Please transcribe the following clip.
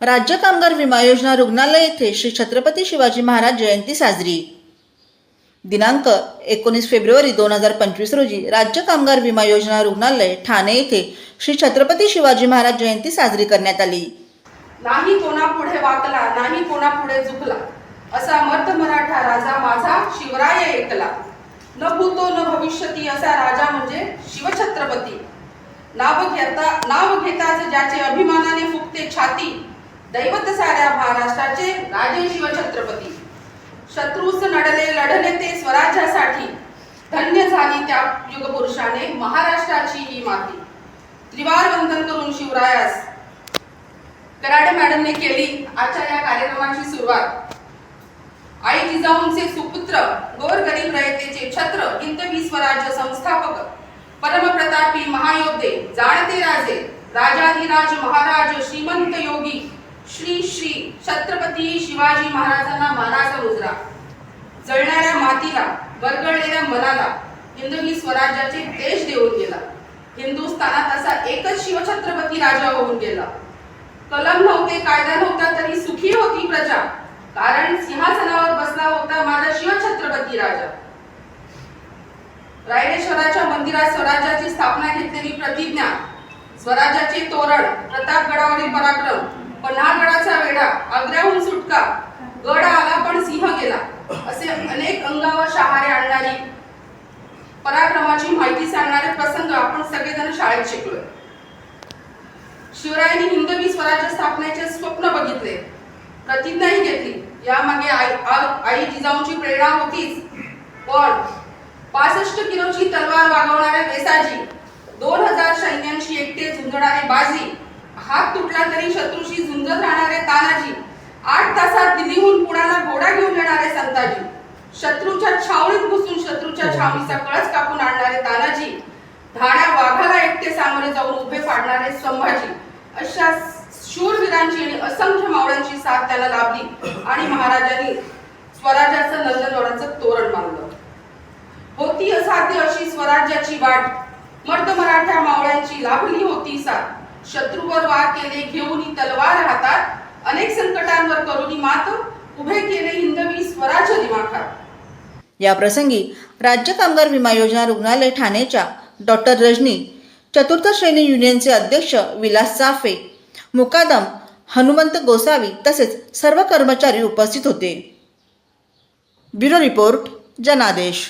राज्य कामगार विमा योजना रुग्णालय येथे श्री छत्रपती शिवाजी महाराज जयंती साजरी. दिनांक एकोणीस फेब्रुवारी दोन हजार पंचवीस रोजी राज्य कामगार विमा योजना रुग्णालय ठाणे येथे श्री छत्रपती शिवाजी महाराज जयंती साजरी करण्यात आली. नाही कोणापुढे वाकला नाही कोणापुढे झुकला असा मर्द मराठा राजा माझा शिवराय एकला न भूतो न भविष्यती असा राजा म्हणजे शिवछत्रपती. नाव घेता नाव घेताच ज्याचे अभिमानाने फुकते छाती दैवत साऱ्या महाराष्ट्राचे राजे शिवछत्रपती. शत्रूस नडले लढले ते स्वराज्यासाठी. धन्य झाली त्या युगपुरुषाने महाराष्ट्राची ही माती. त्रिवार वंदन करून शिवरायास. कराडे मॅडमने केली आजच्या या कार्यक्रमाची सुरुवात. आई जिजाऊंचे सुपुत्र गोर गरीब रयतेचे छत्र हिंदवी स्वराज्य संस्थापक परमप्रतापी महायोद्धे जाणते राजे राजाधिराज महाराज श्रीमंत योगी श्री श्री छत्रपती शिवाजी महाराजांना मानाचा मुजरा जळणाऱ्या मातीला वरगळलेल्या मनाला हिंदवी स्वराज्याचे देश देऊन गेला. हिंदुस्थानात असा एकच शिवछत्रपती राजा होऊन गेला. कलम नव्हते कायदा नव्हता तरी सुखी होती प्रजा. कारण सिंहासनावर बसला होता माझा शिवछत्रपती राजा. रायरेश्वराच्या मंदिरात स्वराज्याची स्थापना घेतलेली प्रतिज्ञा स्वराज्याचे तोरण प्रतापगडावरील पराक्रम पन्हाळगडाचा वेढा आग्र्याहून सुटका. गड आला पण सिंह गेला. असे अनेक अंगावर शहारे आणणारी पराक्रमाची माहिती सांगणारे प्रसंग आपण सगळेजण शाळेत शिकलोय. शिवरायांनी हिंदवी स्वराज्य स्थापनेचे स्वप्न बघितले. प्रतिज्ञाही घेतली. यामागे आई आई जिजाऊंची प्रेरणा होतीच. पण पासष्ट किलोची तलवार वागवणारे वेसाजी दोन हजार सैन्यांशी एकटे झुंजणारे बाजी हात तुटला तरी शत्रूशी झुंजत राहणारे तानाजी आठ तासात दिल्लीहून पुण्याला घोडा घेऊन येणारे संताजी. शत्रूच्या छावणीत घुसून शत्रूच्या छावणीचा कळस कापून आणणारे तानाजी. धाड्या वाघाला एकटे सामोरे जाऊन उभे पाडणारे संभाजी. अशा शूरवीरांची आणि असंख्य मावळ्यांची साथ त्याला लाभली आणि महाराजांनी स्वराज्याचं नंदनवनाचं तोरण बांधलं. होती असाध्य अशी स्वराज्याची वाट. मर्द मराठा मावळ्यांची लाभली होती साथ. शत्रूवर वार केले घेऊन तलवार हातात अनेक संकटांवर करून मात उभे केले हिंदवी स्वराज्य दिमाखात या प्रसंगी राज्य कामगार विमा योजना रुग्णालय ठाणेच्या डॉक्टर रजनी चतुर्थ श्रेणी युनियनचे अध्यक्ष विलास चाफे मुकादम हनुमंत गोसावी तसेच सर्व कर्मचारी उपस्थित होते. ब्युरो रिपोर्ट जनादेश.